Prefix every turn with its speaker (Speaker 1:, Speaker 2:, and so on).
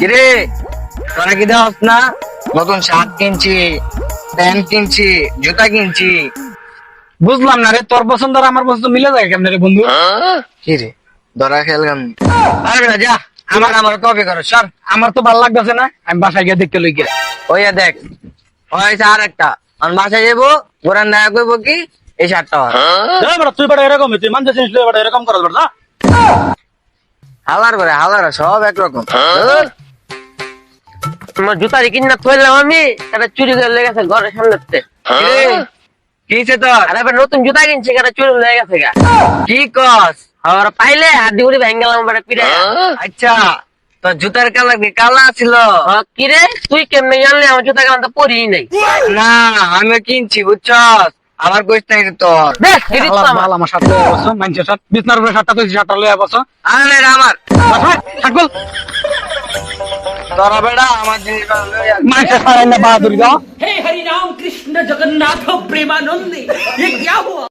Speaker 1: কিরে? তোরা কি দেওয়াস না? নতুন শার্ট কিনছি প্যান্ট কিনছি জুতা কিনছি।
Speaker 2: বুঝলাম না রে তোর পছন্দ আর আমার পছন্দ মিলে যায় কেমনে রে বন্ধু?
Speaker 1: কি রে ধরা খেয়াল গান পারবে না যা আমার আমার কপি করো সর।
Speaker 2: আমার তো ভালো লাগতেছে না আমি বাসায় গিয়ে দেখতে লই গিয়ে।
Speaker 1: ওই দেখ ওইছে আর একটা। আমি বাসায় যাব গোরান দেখা করব কি? এই শার্টটা আমার।
Speaker 2: তুই বড় এরকম তুই মানুষ জিনিস বড় এরকম বড়
Speaker 1: হালার করে হালার সব একরকম।
Speaker 3: তোমার জুতা কিনে না থইলাম আমি এটা চুরি করে লেগে গেছে ঘরের সামনে
Speaker 1: কিছে তোর?
Speaker 3: আর এবার নতুন জুতা কিনছি এটা চুরি লেগে গেছে গা।
Speaker 1: কি কস?
Speaker 3: আর পাইলে হাড্ডি গুড়ি ভেঙে গেলাম বেটা পিড়ে
Speaker 1: আচ্ছা তোর জুতার কালার কি কালা ছিল
Speaker 3: কি রে? তুই কেমনে জানলি? আমার জুতা কেমন তো পরিই নাই।
Speaker 1: না আমি কিনছি বুঝছস? আমার কইস নাই রে তোর
Speaker 3: দেখ এদিক তো আমার।
Speaker 2: আমার সাথে বসো মানুষের সাথে। বিছনার উপরে সাতটা তুই সাতটা লয়ে বসো।
Speaker 1: আরে আমার।
Speaker 2: থাকব
Speaker 1: তোরা বেড়া আমার জিনিস লইয়া
Speaker 2: মানুষের সারাই না বাহাদুরি দাও
Speaker 4: हे हरि राम कृष्ण जगन्नाथ प्रेमानंदी ये क्या हुआ